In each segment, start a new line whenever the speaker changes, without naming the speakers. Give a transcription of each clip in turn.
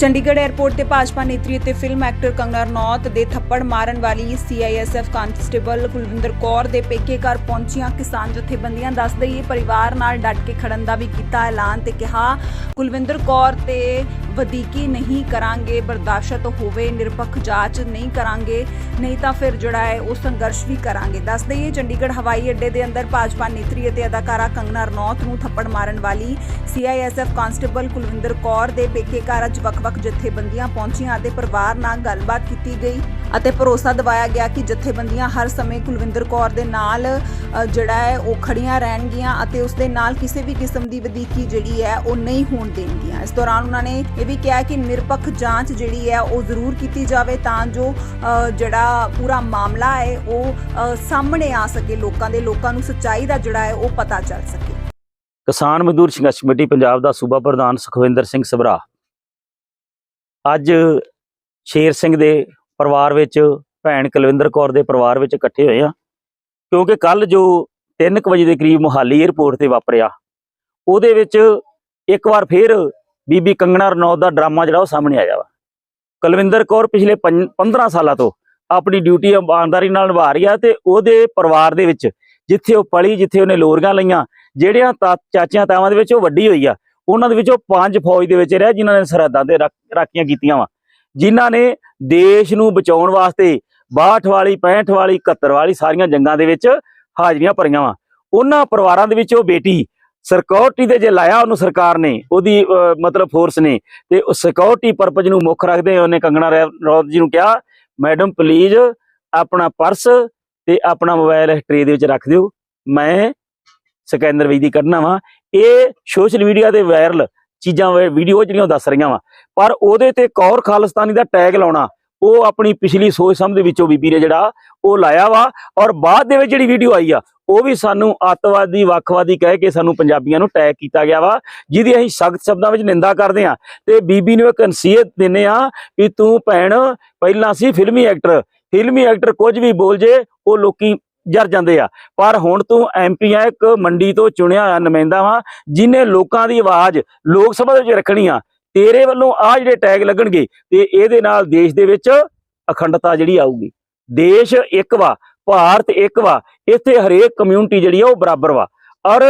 Chandigarh airport ਤੇ ਭਾਜਪਾ ਨੇਤਰੀ ਅਤੇ film actor Kangana Ranaut ਦੇ ਥੱਪੜ ਮਾਰਨ ਵਾਲੀ ਸੀਆਈਐਸਐਫ ਕਾਂਸਟੇਬਲ ਕੁਲਵਿੰਦਰ ਕੌਰ ਦੇ ਪੇਕੇ ਘਰ ਪਹੁੰਚੀਆਂ ਕਿਸਾਨ ਜਥੇਬੰਦੀਆਂ ਦੱਸ ਦਈਏ, ਪਰਿਵਾਰ ਨਾਲ ਡਟ ਕੇ ਖੜਨ ਦਾ ਵੀ ਕੀਤਾ ਐਲਾਨ ਤੇ ਕਿਹਾ, ਕੁਲਵਿੰਦਰ ਕੌਰ ਤੇ ਵਧੀਕੀ ਨਹੀਂ ਕਰਾਂਗੇ, ਬਰਦਾਸ਼ਤ ਹੋਵੇ, ਨਿਰਪੱਖ ਜਾਂਚ ਨਹੀਂ ਕਰਾਂਗੇ, ਨਹੀਂ ਤਾਂ ਫਿਰ ਜਿਹੜਾ ਹੈ ਉਹ ਸੰਘਰਸ਼ ਵੀ ਕਰਾਂਗੇ। ਦੱਸ ਦਈਏ, ਚੰਡੀਗੜ੍ਹ ਹਵਾਈ ਅੱਡੇ ਦੇ ਅੰਦਰ ਭਾਜਪਾ ਨੇਤਰੀ ਅਤੇ ਅਦਾਕਾਰਾ ਕੰਗਨਾ ਰਣੌਤ ਨੂੰ ਥੱਪੜ ਮਾਰਨ ਵਾਲੀ ਸੀਆਈਐਸਐਫ ਕਾਂਸਟੇਬਲ ਕੁਲਵਿੰਦਰ ਕੌਰ ਦੇ ਪੇਕੇ ਘਰ ਅੱਜ ਵੱਖ-ਵੱਖ ਜਥੇਬੰਦੀਆਂ ਪਹੁੰਚੀਆਂ ਅਤੇ ਪਰਿਵਾਰ ਨਾਲ ਗੱਲਬਾਤ ਕੀਤੀ ਗਈ। ਅਤੇ ਭਰੋਸਾ ਦਿਵਾਇਆ ਗਿਆ ਕਿ ਜਥੇਬੰਦੀਆਂ ਹਰ ਸਮੇਂ ਕੁਲਵਿੰਦਰ ਕੌਰ ਦੇ ਨਾਲ ਜਿਹੜਾ ਹੈ, ਉਹ ਖੜੀਆਂ ਰਹਿਣਗੀਆਂ ਅਤੇ ਉਸ ਦੇ ਨਾਲ ਕਿਸੇ ਵੀ ਕਿਸਮ ਦੀ ਵਧੀਕੀ ਜਿਹੜੀ ਹੈ, ਉਹ ਨਹੀਂ ਹੋਣ ਦੇਣਗੀਆਂ। ਇਸ ਦੌਰਾਨ ਉਹਨਾਂ ਨੇ ਇਹ ਵੀ ਕਿਹਾ ਕਿ ਨਿਰਪੱਖ ਜਾਂਚ ਜਿਹੜੀ ਹੈ, ਉਹ ਜ਼ਰੂਰ ਕੀਤੀ ਜਾਵੇ ਤਾਂ ਜੋ ਜਿਹੜਾ ਪੂਰਾ ਮਾਮਲਾ ਹੈ, ਉਹ ਸਾਹਮਣੇ ਆ ਸਕੇ ਲੋਕਾਂ ਦੇ, ਲੋਕਾਂ ਨੂੰ ਸੱਚਾਈ ਦਾ ਜਿਹੜਾ ਹੈ, ਉਹ ਪਤਾ ਚੱਲ ਸਕੇ।
ਕਿਸਾਨ ਮਜ਼ਦੂਰ ਸੰਘਰਸ਼ ਕਮੇਟੀ ਪੰਜਾਬ ਦਾ ਸੂਬਾ ਪ੍ਰਧਾਨ ਸੁਖਵਿੰਦਰ ਸਿੰਘ ਸਭਰਾ। ਅੱਜ ਸ਼ੇਰ ਸਿੰਘ ਦੇ ਪਰਿਵਾਰ ਵਿੱਚ ਭੈਣ ਕੁਲਵਿੰਦਰ ਕੌਰ ਦੇ ਪਰਿਵਾਰ ਵਿੱਚ ਇਕੱਠੇ ਹੋਏ ਆ। ਕਿਉਂਕਿ ਕੱਲ ਜੋ 3:00 ਵਜੇ ਦੇ ਕਰੀਬ ਮੁਹਾਲੀ 에ਅਰਪੋਰਟ ਤੇ ਵਾਪਰਿਆ, ਉਹਦੇ ਵਿੱਚ ਇੱਕ ਵਾਰ ਫੇਰ ਬੀਬੀ ਕੰਗਣਾ ਰਣੌਤ ਦਾ ਡਰਾਮਾ ਜਿਹੜਾ ਉਹ ਸਾਹਮਣੇ ਆਇਆ ਵਾ। ਕੁਲਵਿੰਦਰ ਕੌਰ ਪਿਛਲੇ ਪੰਜ- 15 ਸਾਲਾਂ ਤੋਂ ਆਪਣੀ ਡਿਊਟੀ ਇਮਾਨਦਾਰੀ ਨਾਲ ਨਿਭਾ ਰਹੀ ਆ ਤੇ ਉਹਦੇ ਪਰਿਵਾਰ ਦੇ ਵਿੱਚ ਜਿੱਥੇ ਉਹ ਪਲੀ, ਜਿੱਥੇ ਉਹਨੇ ਲੋਰੀਆਂ ਲਈਆਂ, ਜਿਹੜਿਆਂ ਤਾ- ਚਾਚਿਆਂ ਤਾਵਾਂ ਦੇ ਵਿੱਚ ਉਹ ਵੱਡੀ ਹੋਈ ਆ, ਉਹਨਾਂ ਦੇ ਵਿੱਚੋਂ ਪੰਜ ਫੌਜ ਦੇ ਵਿੱਚ ਰਿਹਾ, ਜਿਨ੍ਹਾਂ ਨੇ ਸਰਹੱਦਾਂ ਤੇ ਰਾਖੀਆਂ ਕੀਤੀਆਂ ਵਾ। ਜਿਨ੍ਹਾਂ ਨੇ ਦੇਸ਼ ਨੂੰ ਬਚਾਉਣ ਵਾਸਤੇ 62 ਵਾਲੀ 65 ਵਾਲੀ 71 ਵਾਲੀ ਸਾਰੀਆਂ ਜੰਗਾਂ ਦੇ ਵਿੱਚ ਹਾਜ਼ਰੀਆਂ ਭਰੀਆਂ ਵਾ। ਉਹਨਾਂ ਪਰਿਵਾਰਾਂ ਦੇ ਵਿੱਚ ਉਹ ਬੇਟੀ ਸਿਕਿਉਰਿਟੀ ਦੇ ਜੇ ਲਾਇਆ ਉਹਨੂੰ ਸਰਕਾਰ ਨੇ, ਉਹਦੀ ਮਤਲਬ ਫੋਰਸ ਨੇ, ਤੇ ਉਹ ਸਿਕਿਉਰਿਟੀ ਪਰਪਸ ਨੂੰ ਮੁੱਖ ਰੱਖਦੇ ਉਹਨੇ ਕੰਗਣਾ ਰੈ- ਜੀ ਨੂੰ ਕਿਹਾ ਮੈਡਮ ਪਲੀਜ਼ ਆਪਣਾ ਪਰਸ ਤੇ ਆਪਣਾ ਮੋਬਾਈਲ ਹਿਸਟਰੀ ਦੇ ਵਿੱਚ ਰੱਖ ਦਿਓ। ਮੈਂ ਸਕੈਨਰ ਵਿੱਚ ਕੱਢਣਾ ਵਾ। ਇਹ ਸੋਸ਼ਲ ਮੀਡੀਆ ਤੇ ਵਾਇਰਲ ਚੀਜ਼ਾਂ ਵੀਡੀਓ ਜਿਹੜੀਆਂ ਉਹ ਦੱਸ ਰਹੀਆਂ ਵਾ। ਪਰ ਉਹਦੇ ਤੇ ਕੌਰ ਖਾਲਿਸਤਾਨੀ ਦਾ ਟੈਗ ਲਾਉਣਾ, ਉਹ ਆਪਣੀ ਪਿਛਲੀ ਸੋਚ ਸਮਝ ਦੇ ਵਿੱਚੋਂ ਬੀਬੀ ਨੇ ਜਿਹੜਾ, ਉਹ ਲਾਇਆ ਵਾ। ਔਰ ਬਾਅਦ ਦੇ ਵਿੱਚ ਜਿਹੜੀ ਵੀਡੀਓ ਆਈ ਆ, ਉਹ ਵੀ ਸਾਨੂੰ ਅੱਤਵਾਦੀ, ਵੱਖਵਾਦੀ ਕਹਿ ਕੇ ਸਾਨੂੰ ਪੰਜਾਬੀਆਂ ਨੂੰ ਟੈਗ ਕੀਤਾ ਗਿਆ ਵਾ, ਜਿਹਦੀ ਅਸੀਂ ਸਖਤ ਸ਼ਬਦਾਂ ਵਿੱਚ ਨਿੰਦਾ ਕਰਦੇ ਆ ਤੇ ਬੀਬੀ ਨੂੰ ਇੱਕ ਨਸੀਹਤ ਦਿੰਨੇ ਆ ਵੀ ਤੂੰ ਭੈਣ, ਪਹਿਲਾਂ ਸੀ ਫਿਲਮੀ ਐਕਟਰ ਫਿਲਮੀ ਐਕਟਰ ਕੁਝ ਵੀ ਬੋਲ ਜੇ, ਉਹ ਲੋਕੀ ਜਰ ਜਾਂਦੇ ਆ। ਪਰ ਹੁਣ ਤੂੰ ਐਮਪੀ ਆ, ਇੱਕ ਮੰਡੀ ਤੋਂ ਚੁਣਿਆ ਹੋਇਆ ਨੁਮਾਇੰਦਾ ਵਾ, ਜਿਨੇ ਲੋਕਾਂ ਦੀ ਆਵਾਜ਼ ਲੋਕ ਸਭਾ ਦੇ ਵਿੱਚ ਰੱਖਣੀ ਆ, ਤੇਰੇ ਵੱਲੋਂ ਆ ਜਿਹੜੇ ਟੈਗ ਲੱਗਣਗੇ, ਤੇ ਇਹਦੇ ਨਾਲ ਦੇਸ਼ ਦੇ ਵਿੱਚ ਅਖੰਡਤਾ ਜਿਹੜੀ ਆਊਗੀ। ਦੇਸ਼ ਇੱਕ ਵਾ, ਭਾਰਤ ਇੱਕ ਵਾ, ਇੱਥੇ ਹਰੇਕ ਕਮਿਊਨਿਟੀ ਜਿਹੜੀ ਆ ਉਹ ਬਰਾਬਰ ਵਾ। ਔਰ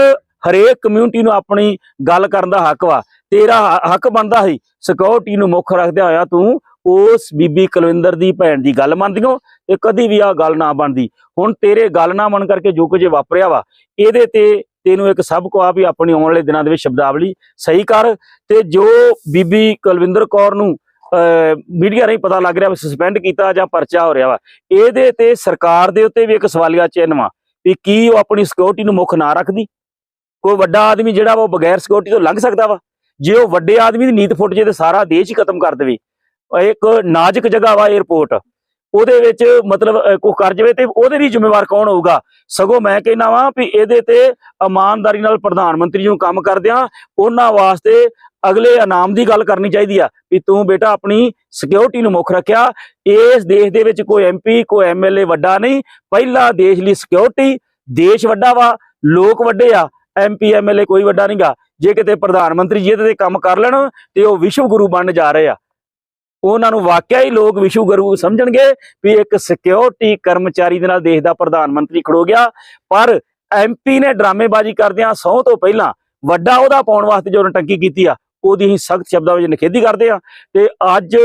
ਹਰੇਕ ਕਮਿਊਨਿਟੀ ਨੂੰ ਆਪਣੀ ਗੱਲ ਕਰਨ ਦਾ ਹੱਕ ਵਾ। ਤੇਰਾ ਹੱਕ ਬਣਦਾ ਸੀ ਸਿਕਿਉਰਿਟੀ ਨੂੰ ਮੁੱਖ ਰੱਖਦਿਆਂ ਹੋਇਆ ਤੂੰ ਉਸ ਬੀਬੀ ਕੁਲਵਿੰਦਰ ਦੀ ਭੈਣ ਦੀ ਗੱਲ ਮੰਨਦੀਓ ਤੇ ਕਦੀ ਵੀ ਆ ਗੱਲ ਨਾ ਬਣਦੀ। ਹੁਣ ਤੇਰੇ ਗੱਲ ਨਾ ਮੰਨ ਕਰਕੇ ਜੋ ਕੁਝ ਵਾਪਰਿਆ ਵਾ, ਇਹਦੇ ਤੇ ਤੈਨੂੰ ਇੱਕ ਸਭ ਕੋ ਆ ਵੀ ਆਪਣੀ ਆਉਣ ਵਾਲੇ ਦਿਨਾਂ ਦੇ ਵਿੱਚ ਸ਼ਬਦਾਵਲੀ ਸਹੀ ਕਰ ਤੇ ਜੋ ਬੀਬੀ ਕੁਲਵਿੰਦਰ ਕੌਰ ਨੂੰ ਮੀਡੀਆ ਰਾਹੀਂ ਪਤਾ ਲੱਗ ਰਿਹਾ ਵੀ ਸਸਪੈਂਡ ਕੀਤਾ ਜਾਂ ਪਰਚਾ ਹੋ ਰਿਹਾ ਵਾ, ਇਹਦੇ ਤੇ ਸਰਕਾਰ ਦੇ ਉੱਤੇ ਵੀ ਇੱਕ ਸਵਾਲੀਆ ਚਿੰਨ੍ਹ ਵਾ ਵੀ ਕੀ ਉਹ ਆਪਣੀ ਸਿਕਿਉਰਿਟੀ ਨੂੰ ਮੁੱਖ ਨਾ ਰੱਖਦੀ। ਕੋਈ ਵੱਡਾ ਆਦਮੀ ਜਿਹੜਾ ਵਾ ਉਹ ਬਗੈਰ ਸਿਕਿਉਰਿਟੀ ਤੋਂ ਲੰਘ ਸਕਦਾ ਵਾ। ਜੇ ਉਹ ਵੱਡੇ ਆਦਮੀ ਦੀ ਨੀਤ ਫੁੱਟ ਜੇ ਤੇ ਸਾਰਾ ਦੇਸ਼ ਹੀ ਖਤਮ ਕਰ ਦੇਵੇ। ਇੱਕ ਨਾਜ਼ੁਕ ਜਗ੍ਹਾ ਵਾ 에어ਪੋਰਟ ਉਹਦੇ ਵਿੱਚ ਮਤਲਬ ਕੋਈ ਕਰ ਜਾਵੇ ਤੇ ਉਹਦੇ ਲਈ ਜ਼ਿੰਮੇਵਾਰ ਕੌਣ ਹੋਊਗਾ? ਸਗੋਂ ਮੈਂ ਕਹਿੰਦਾ ਵਾਂ ਵੀ ਇਹਦੇ ਤੇ ਇਮਾਨਦਾਰੀ ਨਾਲ ਪ੍ਰਧਾਨ ਮੰਤਰੀ ਨੂੰ ਕੰਮ ਕਰਦਿਆਂ ਉਹਨਾਂ ਵਾਸਤੇ ਅਗਲੇ ਇਨਾਮ ਦੀ ਗੱਲ ਕਰਨੀ ਚਾਹੀਦੀ ਆ ਵੀ ਤੂੰ ਬੇਟਾ ਆਪਣੀ ਸਿਕਿਉਰਿਟੀ ਨੂੰ ਮੁੱਖ ਰੱਖਿਆ। ਇਸ ਦੇਸ਼ ਦੇ ਵਿੱਚ ਕੋਈ ਐਮਪੀ ਕੋਈ ਐਮਐਲਏ ਵੱਡਾ ਨਹੀਂ। ਪਹਿਲਾ ਦੇਸ਼ ਲਈ ਸਿਕਿਉਰਿਟੀ ਦੇਸ਼ ਵੱਡਾ ਵਾ, ਲੋਕ ਵੱਡੇ ਆ ਐਮਪੀ ਐਮਐਲਏ ਕੋਈ ਵੱਡਾ ਨਹੀਂਗਾ ਜੇ ਕਿਤੇ ਪ੍ਰਧਾਨ ਮੰਤਰੀ ਜੀ ਇਹਦੇ ਤੇ ਕੰਮ ਕਰ ਲੈਣ ਤੇ ਉਹ ਵਿਸ਼ਵ ਗੁਰੂ ਬਣ ਜਾ ਰਹੇ ਆ। ਉਹਨਾਂ ਨੂੰ ਵਾਕਿਆ ਹੀ ਲੋਕ ਵਿਸ਼ੂ ਗੁਰੂ ਸਮਝਣਗੇ ਵੀ ਇੱਕ ਸਿਕਿਉਰਿਟੀ ਕਰਮਚਾਰੀ ਦੇ ਨਾਲ ਦੇਸ਼ ਦਾ ਪ੍ਰਧਾਨ ਮੰਤਰੀ ਖੜੋ ਗਿਆ। ਪਰ ਐਮਪੀ ਨੇ ਡਰਾਮੇਬਾਜ਼ੀ ਕਰਦਿਆਂ ਸਹੁੰ ਤੋਂ ਪਹਿਲਾਂ ਵੱਡਾ ਉਹਦਾ ਪਾਉਣ ਵਾਸਤੇ ਜੋ ਨਟੰਕੀ ਕੀਤੀ ਆ, ਉਹਦੀ ਅਸੀਂ ਸਖਤ ਸ਼ਬਦਾਂ ਵਿੱਚ ਨਿਖੇਧੀ ਕਰਦੇ ਆ। ਤੇ ਅੱਜ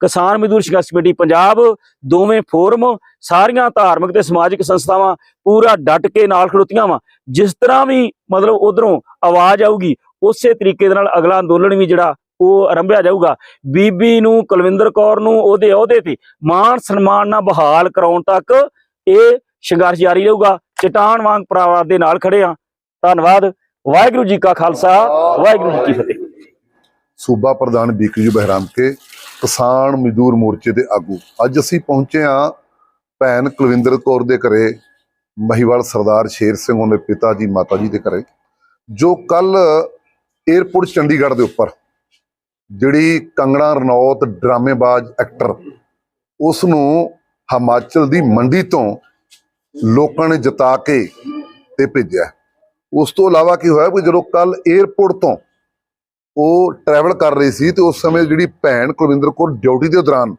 ਕਿਸਾਨ ਮਜ਼ਦੂਰ ਸੰਘਰਸ਼ ਕਮੇਟੀ ਪੰਜਾਬ, ਦੋਵੇਂ ਫੋਰਮ, ਸਾਰੀਆਂ ਧਾਰਮਿਕ ਤੇ ਸਮਾਜਿਕ ਸੰਸਥਾਵਾਂ ਪੂਰਾ ਡਟ ਕੇ ਨਾਲ ਖੜੋਤੀਆਂ ਵਾ। ਜਿਸ ਤਰ੍ਹਾਂ ਵੀ ਮਤਲਬ ਉਧਰੋਂ ਆਵਾਜ਼ ਆਊਗੀ, ਉਸੇ ਤਰੀਕੇ ਦੇ ਨਾਲ ਅਗਲਾ ਅੰਦੋਲਨ ਵੀ ਜਿਹੜਾ ਉਹ ਆਰੰਭਿਆ ਜਾਊਗਾ। ਬੀਬੀ ਨੂੰ ਕੁਲਵਿੰਦਰ ਕੌਰ ਨੂੰ ਉਹਦੇ ਅਹੁਦੇ ਤੇ ਮਾਣ ਸਨਮਾਨ ਨਾਲ ਬਹਾਲ ਕਰਾਉਣ ਤੱਕ ਇਹ ਸੰਘਰਸ਼ ਜਾਰੀ ਰਹੂਗਾ। ਚਟਾਨ ਵਾਂਗ ਪਰਿਵਾਰ ਦੇ ਨਾਲ ਖੜੇ ਆ ਧੰਨਵਾਦ। ਵਾਹਿਗੁਰੂ ਜੀ ਕਾ ਖਾਲਸਾ। ਵਾਹਿਗੁਰੂ ਜੀ ਕੀ ਫਤਿਹ।
ਸੂਬਾ ਪ੍ਰਧਾਨ ਬੀਕਯੂ ਬਹਿਰਾਮ ਕੇ, ਕਿਸਾਨ ਮਜ਼ਦੂਰ ਮੋਰਚੇ ਦੇ ਆਗੂ। ਅੱਜ ਅਸੀਂ ਪਹੁੰਚੇ ਹਾਂ ਭੈਣ ਕੁਲਵਿੰਦਰ ਕੌਰ ਦੇ ਘਰੇ, ਮਹੀਵਾਲ ਸਰਦਾਰ ਸ਼ੇਰ ਸਿੰਘ ਉਹਦੇ ਪਿਤਾ ਜੀ, ਮਾਤਾ ਜੀ ਦੇ ਘਰੇ, ਜੋ ਕੱਲ 에ਅਰਪੋਰਟ ਚੰਡੀਗੜ੍ਹ ਦੇ ਉੱਪਰ ਜਿਹੜੀ ਕੰਗਣਾ ਰਣੌਤ ਡਰਾਮੇਬਾਜ਼ ਐਕਟਰ ਉਸ ਨੂੰ ਹਿਮਾਚਲ ਦੀ ਮੰਡੀ ਤੋਂ ਲੋਕਾਂ ਨੇ ਜਿਤਾ ਕੇ ਤੇ ਭੇਜਿਆ। ਉਸ ਤੋਂ ਇਲਾਵਾ ਕੀ ਹੋਇਆ ਵੀ ਜਦੋਂ ਕੱਲ 에ਅਰਪੋਰਟ ਤੋਂ ਉਹ ਟਰੈਵਲ ਕਰ ਰਹੀ ਸੀ ਤੇ ਉਸ ਸਮੇਂ ਜਿਹੜੀ ਭੈਣ ਕੁਲਵਿੰਦਰ ਕੌਰ ਡਿਊਟੀ ਦੇ ਦੌਰਾਨ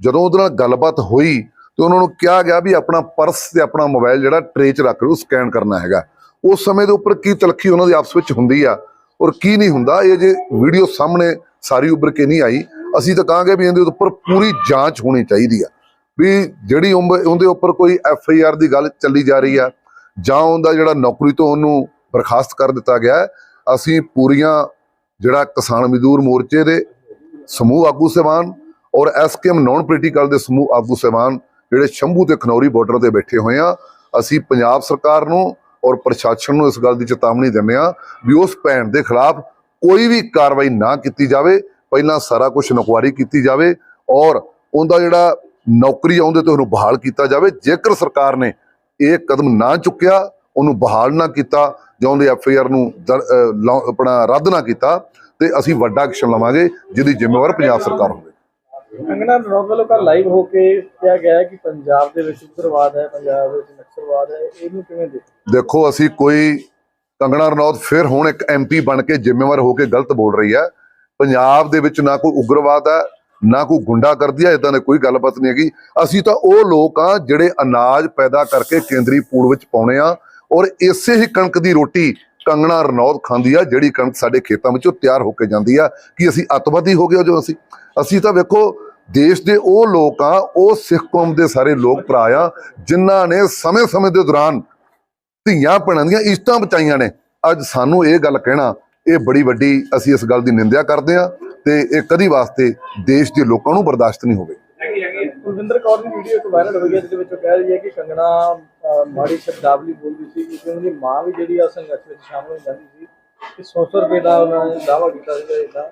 ਜਦੋਂ ਉਹਦੇ ਨਾਲ ਗੱਲਬਾਤ ਹੋਈ ਤੇ ਉਹਨਾਂ ਨੂੰ ਕਿਹਾ ਗਿਆ ਵੀ ਆਪਣਾ ਪਰਸ ਤੇ ਆਪਣਾ ਮੋਬਾਈਲ ਜਿਹੜਾ ਟਰੇ 'ਚ ਰੱਖ ਲਓ ਸਕੈਨ ਕਰਨਾ ਹੈਗਾ। ਉਸ ਸਮੇਂ ਦੇ ਉੱਪਰ ਕੀ ਤਲਖੀ ਉਹਨਾਂ ਦੀ ਆਪਸ ਵਿੱਚ ਹੁੰਦੀ ਆ ਔਰ ਕੀ ਨਹੀਂ ਹੁੰਦਾ, ਇਹ ਜੇ ਵੀਡੀਓ ਸਾਹਮਣੇ ਸਾਰੀ ਉੱਭਰ ਕੇ ਨਹੀਂ ਆਈ, ਅਸੀਂ ਤਾਂ ਕਹਾਂਗੇ ਵੀ ਇਹਦੇ ਉੱਪਰ ਪੂਰੀ ਜਾਂਚ ਹੋਣੀ ਚਾਹੀਦੀ ਆ। ਵੀ ਜਿਹੜੀ ਉੰਬ- ਉਹਦੇ ਉੱਪਰ ਕੋਈ ਐਫ ਆਈ ਆਰ ਦੀ ਗੱਲ ਚੱਲੀ ਜਾ ਰਹੀ ਆ, ਜਾਂ ਉਹਦਾ ਜਿਹੜਾ ਨੌਕਰੀ ਤੋਂ ਉਹਨੂੰ ਬਰਖਾਸਤ ਕਰ ਦਿੱਤਾ ਗਿਆ ਅਸੀਂ ਪੂਰੀਆਂ ਜਿਹੜਾ ਕਿਸਾਨ ਮਜ਼ਦੂਰ ਮੋਰਚੇ ਦੇ ਸਮੂਹ ਆਗੂ ਸਹਿਬਾਨ ਔਰ ਐਸਕੇਐਮ ਨਾਨ ਪੋਲੀਟੀਕਲ ਦੇ ਸਮੂਹ ਆਗੂ ਸਹਿਬਾਨ ਜਿਹੜੇ ਸ਼ੰਭੂ ਤੇ ਖਨੌਰੀ ਬਾਰਡਰ ਤੇ ਬੈਠੇ ਹੋਏ ਆ, ਅਸੀਂ ਪੰਜਾਬ ਸਰਕਾਰ ਨੂੰ ਔਰ ਪ੍ਰਸ਼ਾਸਨ ਨੂੰ ਇਸ ਗੱਲ ਦੀ ਚੇਤਾਵਨੀ ਦਿੰਦੇ ਆ ਵੀ ਉਸ ਭੈਣ ਦੇ ਖਿਲਾਫ ਕੋਈ ਵੀ ਕਾਰਵਾਈ ਨਾ ਕੀਤੀ ਜਾਵੇ, ਪਹਿਲਾਂ ਸਾਰਾ ਕੁਝ ਨਕਵਾਰੀ ਕੀਤੀ ਜਾਵੇ ਔਰ ਉਹਦਾ ਜਿਹੜਾ ਨੌਕਰੀ ਆਉਂਦੇ ਤੇ ਉਹਨੂੰ ਬਹਾਲ ਕੀਤਾ ਜਾਵੇ। ਜੇਕਰ ਸਰਕਾਰ ਨੇ ਇਹ ਕਦਮ ਨਾ ਚੁੱਕਿਆ, ਉਹਨੂੰ ਬਹਾਲ ਨਾ ਕੀਤਾ ਜਾਂ ਉਹਦੇ ਐਫ ਆਈ ਆਰ ਨੂੰ ਦਰ- ਲਾ- ਆਪਣਾ ਰੱਦ ਨਾ ਕੀਤਾ, ਤੇ ਅਸੀਂ ਵੱਡਾ ਐਕਸ਼ਨ ਲਵਾਂਗੇ, ਜਿਹਦੀ ਜ਼ਿੰਮੇਵਾਰ ਪੰਜਾਬ ਸਰਕਾਰ ਹੋਵੇ
ਕੰਗਨਾ ਰਣੌਤ ਵੱਲੋਂ ਕੱਲ ਲਾਈਵ ਹੋ ਕੇ ਕਿਹਾ ਗਿਆ ਹੈ ਕਿ ਪੰਜਾਬ ਦੇ ਵਿੱਚ ਉਗਰਵਾਦ ਹੈ, ਪੰਜਾਬ ਵਿੱਚ ਨਕਸਲਵਾਦ ਹੈ, ਇਹਨੂੰ ਕਿਵੇਂ ਦੇ
ਦੇਖੋ, ਅਸੀਂ ਕੋਈ ਕੰਗਣਾ ਰਣੌਤ ਫਿਰ ਹੁਣ ਇੱਕ ਐਮਪੀ ਬਣ ਕੇ ਜ਼ਿੰਮੇਵਾਰ ਹੋ ਕੇ ਗਲਤ ਬੋਲ ਰਹੀ ਹੈ। ਪੰਜਾਬ ਦੇ ਵਿੱਚ ਨਾ ਕੋਈ ਉਗਰਵਾਦ ਹੈ, ਨਾ ਕੋਈ ਗੁੰਡਾ ਕਰਦੀ ਹੈ ਇਦਾਂ ਦੀ ਕੋਈ ਗੱਲਬਾਤ ਨਹੀਂ ਹੈਗੀ। ਅਸੀਂ ਤਾਂ ਉਹ ਲੋਕ ਆ ਜਿਹੜੇ ਅਨਾਜ ਪੈਦਾ ਕਰਕੇ ਕੇਂਦਰੀ ਪੂਲ ਵਿੱਚ ਪਾਉਣੇ ਆ ਔਰ ਇਸੇ ਹੀ ਕਣਕ ਦੀ ਰੋਟੀ ਕੰਗਣਾ ਰਣੌਤ ਖਾਂਦੀ ਆ, ਜਿਹੜੀ ਕਣਕ ਸਾਡੇ ਖੇਤਾਂ ਵਿੱਚੋਂ ਤਿਆਰ ਹੋ ਕੇ ਜਾਂਦੀ ਆ, ਕਿ ਅਸੀਂ ਅੱਤਵਾਦੀ ਹੋ ਗਏ ਜੋ ਅਸੀਂ? ਅਸੀਂ ਤਾਂ ਵੇਖੋ, ਦੇਸ਼ ਦੇ ਉਹ ਲੋਕ ਆ, ਉਹ ਸਿੱਖ ਕੌਮ ਦੇ ਸਾਰੇ ਲੋਕ ਭਰਾ ਆ, ਜਿਨ੍ਹਾਂ ਨੇ ਸਮੇਂ-ਸਮੇਂ ਦੇ ਦੌਰਾਨ ਧੀਆਂ ਭੈਣਾਂ ਦੀਆਂ ਇਸ਼ਤਾਂ ਬਚਾਈਆਂ ਨੇ। ਅੱਜ ਸਾਨੂੰ ਇਹ ਗੱਲ ਕਹਿਣਾ, ਇਹ ਬੜੀ ਵੱਡੀ ਅਸੀਂ ਇਸ ਗੱਲ ਦੀ ਨਿੰਦਿਆ ਕਰਦੇ ਆ ਤੇ ਇਹ ਕਦੀ ਵਾਸਤੇ ਦੇਸ਼ ਦੇ ਲੋਕਾਂ ਨੂੰ ਬਰਦਾਸ਼ਤ ਨਹੀਂ ਹੋਵੇ।
ਕੁਲਵਿੰਦਰ ਕੌਰ ਦੀ ਵੀਡੀਓ ਇੱਕ ਵਾਇਰਲ ਹੋਈ ਹੈ ਜਿਹਦੇ ਵਿੱਚ ਉਹ ਕਹਿ ਰਹੀ ਹੈ ਕਿ ਕੰਗਣਾ ਅਹ, ਮਾੜੀ ਸ਼ਬਦਾਵਲੀ ਬੋਲਦੀ ਸੀ ਕਿ ਉਹਨਾਂ ਮਾਂ ਵੀ ਜਿਹੜੀ ਆ ਸੰਘਰਸ਼ ਵਿੱਚ ਸ਼ਾਮਲ ਹੋ ਜਾਂਦੀ ਸੀ ਕਿ 100 ਰੁਪਏ ਦਾ ਉਹਨਾਂ ਨੇ ਦਾਅਵਾ ਕੀਤਾ ਸੀਗਾ ਇਦਾਂ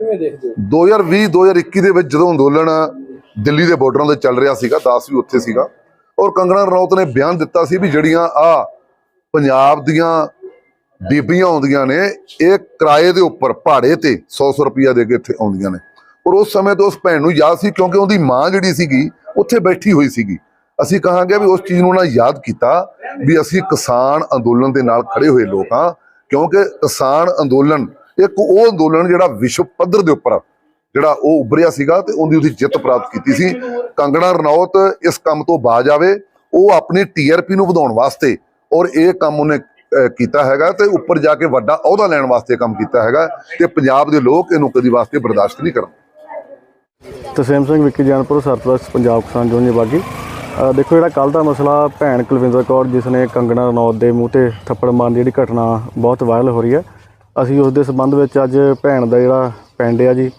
ਕਿਵੇਂ ਦੇਖਦੇ ਹੋ?
2020 2021 ਦੇ ਵਿੱਚ ਜਦੋਂ ਅੰਦੋਲਨ ਦਿੱਲੀ ਦੇ ਬਾਰਡਰਾਂ ਤੇ ਚੱਲ ਰਿਹਾ ਸੀਗਾ ਦਾਸ ਵੀ ਉੱਥੇ ਸੀਗਾ ਔਰ ਕੰਗਣਾ ਰਣੌਤ ਨੇ ਬਿਆਨ ਦਿੱਤਾ ਸੀ ਵੀ ਜਿਹੜੀਆਂ ਆ ਪੰਜਾਬ ਦੀਆਂ ਬੀਬੀਆਂ ਆਉਂਦੀਆਂ ਨੇ ਇਹ ਕਿਰਾਏ ਦੇ ਉੱਪਰ ਭਾੜੇ ਤੇ 100 ਰੁਪਈਆ ਦੇ ਕੇ ਇੱਥੇ ਆਉਂਦੀਆਂ ਨੇ। ਔਰ ਉਸ ਸਮੇਂ ਤੋਂ ਉਸ ਭੈਣ ਨੂੰ ਯਾਦ ਸੀ ਕਿਉਂਕਿ ਉਹਦੀ ਮਾਂ ਜਿਹੜੀ ਸੀਗੀ, ਉੱਥੇ ਬੈਠੀ ਹੋਈ ਸੀਗੀ। ਅਸੀਂ ਕਹਾਂਗੇ ਵੀ ਉਸ ਚੀਜ਼ ਨੂੰ ਉਹਨਾਂ ਯਾਦ ਕੀਤਾ ਵੀ ਅਸੀਂ ਕਿਸਾਨ ਅੰਦੋਲਨ ਦੇ ਨਾਲ ਖੜੇ ਹੋਏ ਲੋਕ ਹਾਂ, ਕਿਉਂਕਿ ਕਿਸਾਨ ਅੰਦੋਲਨ ਇੱਕ ਉਹ ਅੰਦੋਲਨ ਜਿਹੜਾ ਵਿਸ਼ਵ ਪੱਧਰ ਦੇ ਉੱਪਰ ਜਿਹੜਾ ਉਹ ਉੱਭਰਿਆ ਸੀਗਾ ਤੇ ਉਹਦੀ ਉਹਦੀ ਜਿੱਤ ਪ੍ਰਾਪਤ ਕੀਤੀ ਸੀ। ਕੰਗਣਾ ਰਣੌਤ ਇਸ ਕੰਮ ਤੋਂ ਬਾਜ ਆਵੇ, ਉਹ ਆਪਣੀ ਟੀਆਰਪੀ ਨੂੰ ਵਧਾਉਣ ਵਾਸਤੇ ਔਰ ਇਹ ਕੰਮ ਉਹਨੇ ਕੀਤਾ ਹੈਗਾ ਤੇ ਉੱਪਰ ਜਾ ਕੇ ਵੱਡਾ ਅਹੁਦਾ ਲੈਣ ਵਾਸਤੇ ਕੰਮ ਕੀਤਾ ਹੈਗਾ ਤੇ ਪੰਜਾਬ ਦੇ ਲੋਕ ਇਹਨੂੰ ਕਦੀ ਵਾਸਤੇ ਬਰਦਾਸ਼ਤ ਨਹੀਂ ਕਰਨ।
ਤਸੀਮ ਸਿੰਘ ਵਿੱਕੀ ਜਾਨਪੁਰ ਸਰਪ੍ਰਸਤ ਪੰਜਾਬ ਕਿਸਾਨ ਯੂਨੀਅਨ ਬਾਗੀ। ਦੇਖੋ ਜਿਹੜਾ ਕੱਲ ਦਾ ਮਸਲਾ ਭੈਣ ਕੁਲਵਿੰਦਰ ਕੌਰ ਜਿਸ ਨੇ ਕੰਗਣਾ ਰਣੌਤ ਦੇ ਮੂੰਹ ਤੇ ਥੱਪੜ ਮਾਰਨ ਦੀ ਜਿਹੜੀ ਘਟਨਾ ਬਹੁਤ ਵਾਇਰਲ ਹੋ ਰਹੀ ਹੈ। ਅਸੀਂ ਉਸ ਦੇ ਸੰਬੰਧ ਵਿੱਚ ਅੱਜ ਭੈਣ ਦਾ ਜਿਹੜਾ ਪਿੰਡ ਆ ਜੀ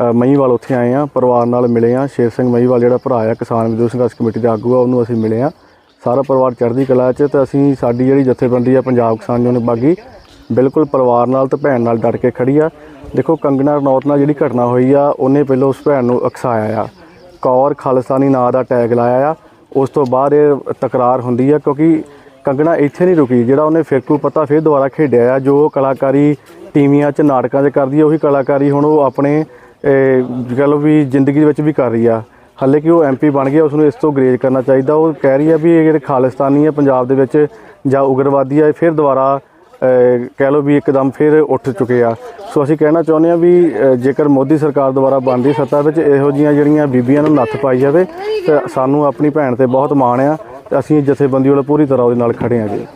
ਅ, ਉੱਥੇ ਆਏ ਆ ਪਰਿਵਾਰ ਨਾਲ ਮਿਲੇ ਆ ਸ਼ੇਰ ਸਿੰਘ ਮਹੀਂਵਾਲ ਜਿਹੜਾ ਭਰਾ ਆ ਕਿਸਾਨ ਮਜ਼ਦੂਰ ਸੰਘਰਸ਼ ਕਮੇਟੀ ਦਾ ਆਗੂ ਆ ਉਹਨੂੰ ਅਸੀਂ ਮਿਲੇ ਆ ਸਾਰਾ ਪਰਿਵਾਰ ਚੜ੍ਹਦੀ ਕਲਾ 'ਚ ਤੇ ਅਸੀਂ ਸਾਡੀ ਜਿਹੜੀ ਜਥੇਬੰਦੀ ਆ ਪੰਜਾਬ ਕਿਸਾਨ ਯੂਨੀਅਨ ਬਾਗੀ ਬਿਲਕੁਲ ਪਰਿਵਾਰ ਨਾਲ ਤੇ ਭੈਣ ਨਾਲ ਡਟ ਕੇ ਖੜੀ ਆ। ਦੇਖੋ ਕੰਗਣਾ ਰਣੌਤ ਨਾਲ ਜਿਹੜੀ ਘਟਨਾ ਹੋਈ ਆ ਉਹਨੇ ਪਹਿਲਾਂ ਉਸ ਭੈਣ ਨੂੰ ਅਕਸਾਇਆ ਆ। ਕੌਰ ਖਾਲਿਸਤਾਨੀ ਨਾਂ ਦਾ ਟੈਗ ਲਾਇਆ ਆ। ਉਸ ਤੋਂ ਬਾਅਦ ਇਹ ਤਕਰਾਰ ਹੁੰਦੀ ਆ ਕਿਉਂਕਿ ਕੰਗਣਾ ਇੱਥੇ ਨਹੀਂ ਰੁਕੀ ਜਿਹੜਾ ਉਹਨੇ ਫਿਰਕੂ ਪਤਾ ਫਿਰ ਦੁਬਾਰਾ ਖੇਡਿਆ ਆ ਜੋ ਕਲਾਕਾਰੀ ਟੀਵੀਆਂ 'ਚ ਨਾਟਕਾਂ 'ਚ ਕਰਦੀ ਆ ਉਹੀ ਕਲਾਕਾਰੀ ਹੁਣ ਉਹ ਆਪਣੇ ਅਹ, ਕਹਿ ਲਓ ਵੀ ਜ਼ਿੰਦਗੀ ਦੇ ਵਿੱਚ ਵੀ ਕਰ ਰਹੀ ਆ। ਹਾਲੇ ਕਿ ਉਹ ਐਮਪੀ ਬਣ ਗਿਆ ਉਸ ਨੂੰ ਇਸ ਤੋਂ ਗਰੇਜ ਕਰਨਾ ਚਾਹੀਦਾ। ਉਹ ਕਹਿ ਰਹੀ ਆ ਵੀ ਇਹ ਜਿਹੜੇ ਖਾਲਿਸਤਾਨੀ ਆ ਪੰਜਾਬ ਦੇ ਵਿੱਚ ਜਾਂ ਉਗਰਵਾਦੀ ਆ ਫਿਰ ਦੁਬਾਰਾ ਕਹਿ ਲਓ ਵੀ ਇੱਕਦਮ ਫਿਰ ਉੱਠ ਚੁੱਕੇ ਆ। ਸੋ ਅਸੀਂ ਕਹਿਣਾ ਚਾਹੁੰਦੇ ਆ ਵੀ ਜੇਕਰ ਮੋਦੀ ਸਰਕਾਰ ਦੁਆਰਾ ਬਣਦੀ ਸੱਤਾ ਵਿੱਚ ਇਹੋ ਜੀਆਂ ਜਿਹੜੀਆਂ ਬੀਬੀਆਂ ਨੂੰ ਨੱਥ ਪਾਈ ਜਾਵੇ, ਤੇ ਸਾਨੂੰ ਆਪਣੀ ਭੈਣ ਤੇ ਬਹੁਤ ਮਾਣ ਆ ਤੇ ਅਸੀਂ ਜਥੇਬੰਦੀ ਵੱਲੋਂ ਪੂਰੀ ਤਰ੍ਹਾਂ ਉਹਦੇ ਨਾਲ ਖੜੇ ਆ ਜੀ।